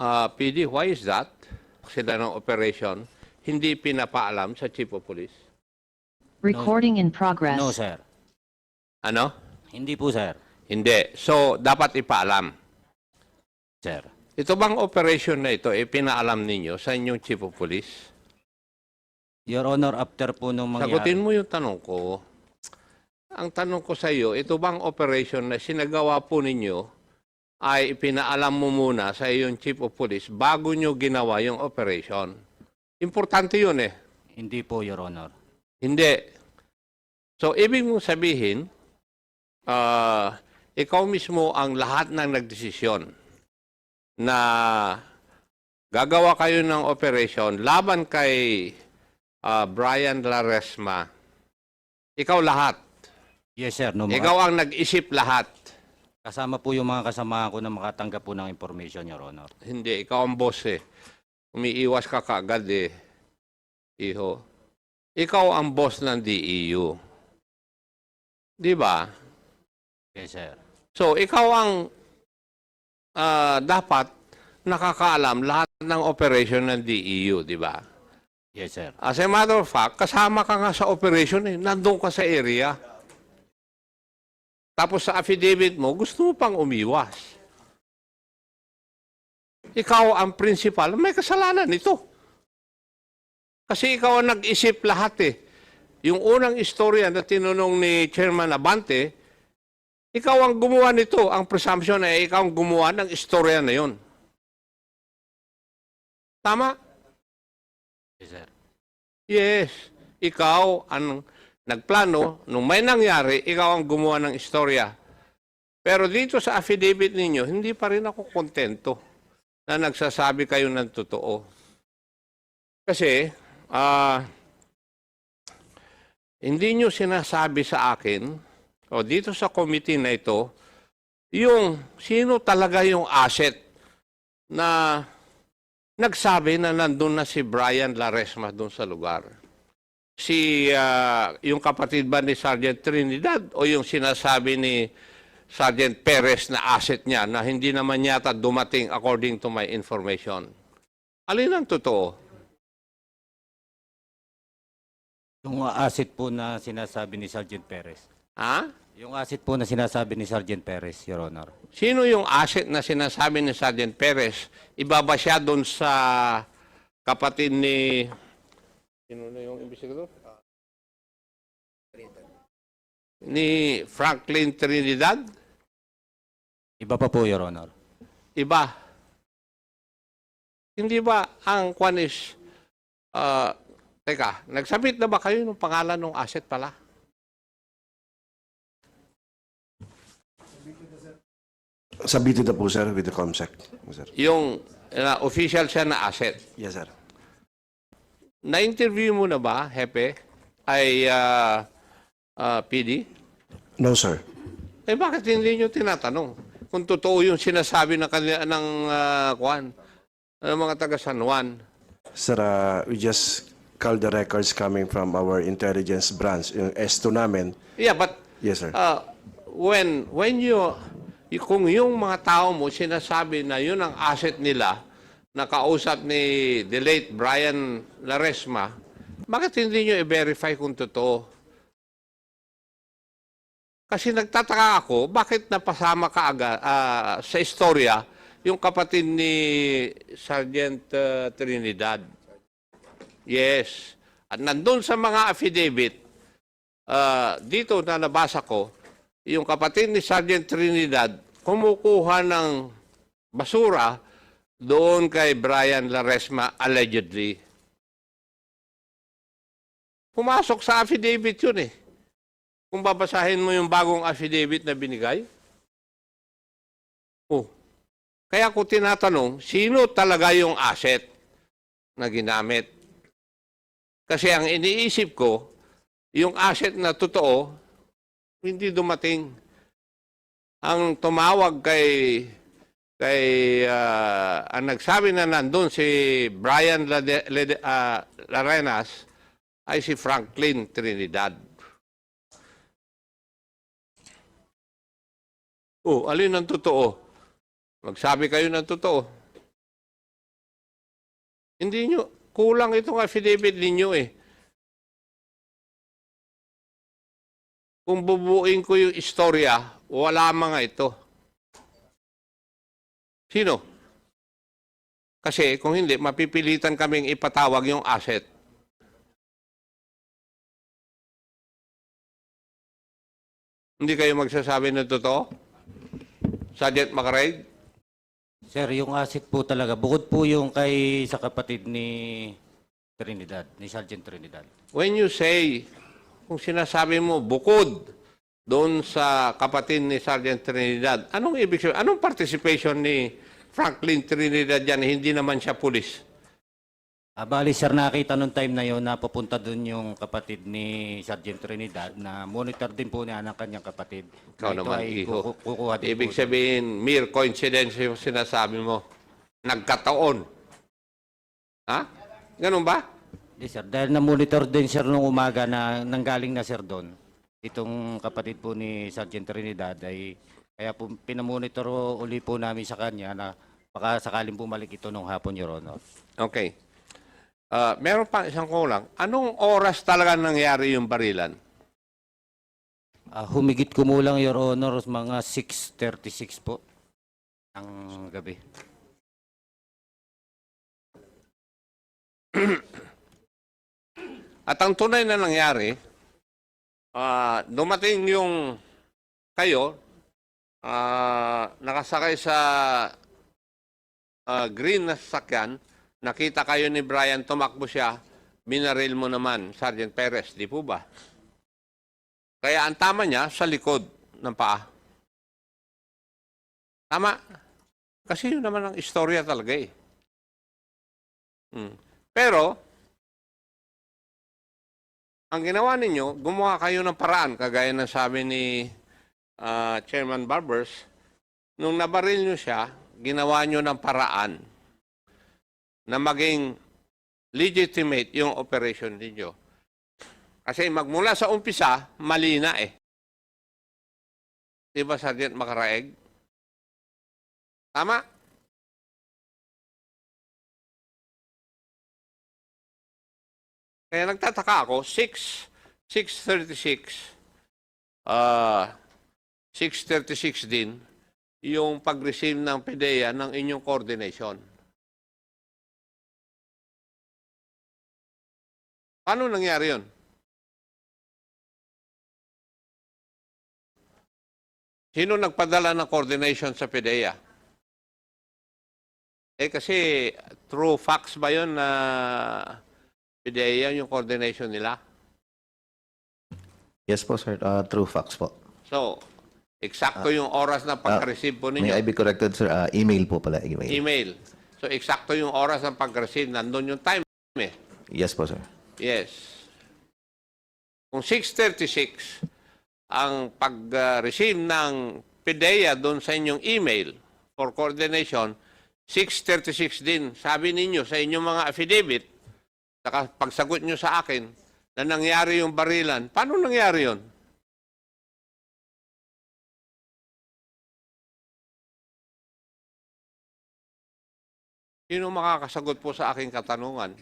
Ah, PD, why is that? Sila ng operation, hindi pinapaalam sa Chief of Police. Recording in progress. No, sir. Ano? Hindi po, sir. Hindi. So, dapat ipaalam. Sir. Ito bang operation na ito, eh, pinaalam ninyo sa inyong Chief of Police? Your Honor, after po nung mangyari... Sagutin mo yung tanong ko. Ang tanong ko sa iyo, ito bang operation na sinagawa po ninyo ay ipinaalam mo muna sa iyong Chief of Police bago nyo ginawa yung operation? Importante yun eh. Hindi po, Your Honor. Hindi. So, ibig mong sabihin, ah, ikaw mismo ang lahat ng nagdesisyon na gagawa kayo ng operation laban kay ah, Brian Laresma. Ikaw lahat. Yes, sir. No, Ikaw ang nag-isip lahat. Kasama po yung mga kasama ko na makatanggap po ng information, Your Honor. Hindi, ikaw ang boss eh. Umiiwas ka kaagad eh. Iho. Ikaw ang boss ng DEU. Di ba? Yes, sir. So, ikaw ang ah, dapat nakakaalam lahat ng operation ng DEU, di ba? Yes, sir. As a matter of fact, kasama ka nga sa operation eh. Nandun ka sa area. Tapos sa affidavit mo, gusto mo pang umiwas. Ikaw ang principal, may kasalanan ito. Kasi ikaw ang nag-isip lahat eh. Yung unang istorya na tinunong ni Chairman Abante, ikaw ang gumawa nito. Ang presumption ay ikaw ang gumawa ng istorya na yon. Tama? Yes, sir. Yes. Ikaw ang nagplano. Nung may nangyari, ikaw ang gumawa ng istorya. Pero dito sa affidavit ninyo, hindi pa rin ako kontento na nagsasabi kayo ng totoo. Kasi, ah, hindi nyo sinasabi sa akin, o dito sa committee na ito, yung sino talaga yung asset na nagsabi na nandun na si Brian Laresma doon sa lugar. Si, ah, yung kapatid ba ni Sergeant Trinidad o yung sinasabi ni Sergeant Perez na asset niya na hindi naman yata dumating according to my information. Alin ang totoo? Yung asset po na sinasabi ni Sergeant Perez. Ha? Yung asset po na sinasabi ni Sergeant Perez, Your Honor. Sino yung asset na sinasabi ni Sergeant Perez? Ibaba siya doon sa kapatid ni... Sino na yung investigador? Ni Franklin Trinidad? Iba pa po, Your Honor. Iba. Hindi ba ang kwan is... ah, teka, nagsabit na ba kayo ng pangalan ng asset pala? Submitted na po, sir, with the COMSEC. Sir. Yung uh, official siya na asset. Yes, sir. Na-interview mo na ba, Hepe, ay ah, ah, PD? No, sir. Eh bakit hindi nyo tinatanong kung totoo yung sinasabi ng, kanila, ng ah, kwan, ng mga taga San Juan? Sir, uh, we just called the records coming from our intelligence branch, yung S2 namin. Yeah, but Yes, sir. uh, when when you kung yung mga tao mo sinasabi na yun ang asset nila na kausap ni the late Brian Laresma, bakit hindi nyo i-verify kung totoo? Kasi nagtataka ako, bakit napasama ka agad ah, sa istorya yung kapatid ni Sergeant ah, Trinidad? Yes. At nandun sa mga affidavit, Ah, dito na nabasa ko, yung kapatid ni Sergeant Trinidad kumukuha ng basura doon kay Brian Laresma allegedly. Pumasok sa affidavit yun eh. Kung babasahin mo yung bagong affidavit na binigay. Oh. Kaya ko tinatanong, sino talaga yung asset na ginamit? Kasi ang iniisip ko, yung asset na totoo, hindi dumating. Ang tumawag kay kay ah, ang nagsabi na nandun si Brian Lade, Lede- ah, Larenas ay si Franklin Trinidad. Oh, alin ang totoo? Magsabi kayo ng totoo. Hindi nyo, kulang itong affidavit ninyo eh. Kung bubuuin ko yung istorya, wala mga ito. Sino? Kasi kung hindi, mapipilitan kaming ipatawag yung asset. Hindi kayo magsasabi ng totoo? Sergeant Macareg? Sir, yung asset po talaga, bukod po yung kay sa kapatid ni Trinidad, ni Sergeant Trinidad. When you say, kung sinasabi mo bukod doon sa kapatid ni Sergeant Trinidad, anong ibig sabihin? Anong participation ni Franklin Trinidad yan? Hindi naman siya pulis. Ah, bali, sir, nakita nung time na yon na papunta doon yung kapatid ni Sergeant Trinidad na monitor din po niya ng kanyang kapatid. Ikaw Na ito naman, ay iho. kuku- kukuha din Ibig po. sabihin, mere coincidence yung sinasabi mo. Nagkataon. Ha? Ganun ba? Yes, sir. Dahil na-monitor din, sir, nung umaga na nanggaling na, sir, doon. Itong kapatid po ni Sergeant Trinidad ay kaya po pinamonitor uli po namin sa kanya na baka sakaling bumalik ito nung hapon, Your Honor. Okay. Ah, meron pa isang kulang. Anong oras talaga nangyari yung barilan? Ah, humigit kumulang, Your Honor, mga 6.36 po ang gabi. At ang tunay na nangyari, ah, dumating yung kayo, ah, nakasakay sa ah, green na sasakyan, nakita kayo ni Brian, tumakbo siya, binaril mo naman, Sergeant Perez, di po ba? Kaya ang tama niya, sa likod ng paa. Tama. Kasi yun naman ang istorya talaga eh. Hmm. Pero, ang ginawa ninyo, gumawa kayo ng paraan, kagaya ng sabi ni ah, Chairman Barbers, nung nabaril nyo siya, ginawa nyo ng paraan na maging legitimate yung operation ninyo. Kasi magmula sa umpisa, mali na eh. Di ba, Sergeant Makaraeg? Tama? Kaya nagtataka ako, 6, 636, ah 636 din, yung pag-receive ng PDEA ng inyong coordination. Paano nangyari yun? Sino nagpadala ng coordination sa PDEA? Eh kasi true facts ba yun na PDEA yung coordination nila? Yes po, sir. Uh, true facts po. So, eksakto yung oras ng pag-receive po May I ninyo. be corrected, sir? Uh, email po pala. Email. Email. So, eksakto yung oras ng pag-receive. Nandun yung time eh. Yes po, sir. Yes. Kung 6.36 ang pag-receive ng PDEA doon sa inyong email for coordination, 6.36 din, sabi ninyo sa inyong mga affidavit, saka pagsagot nyo sa akin, na nangyari yung barilan. Paano nangyari yon? Sino makakasagot po sa aking katanungan?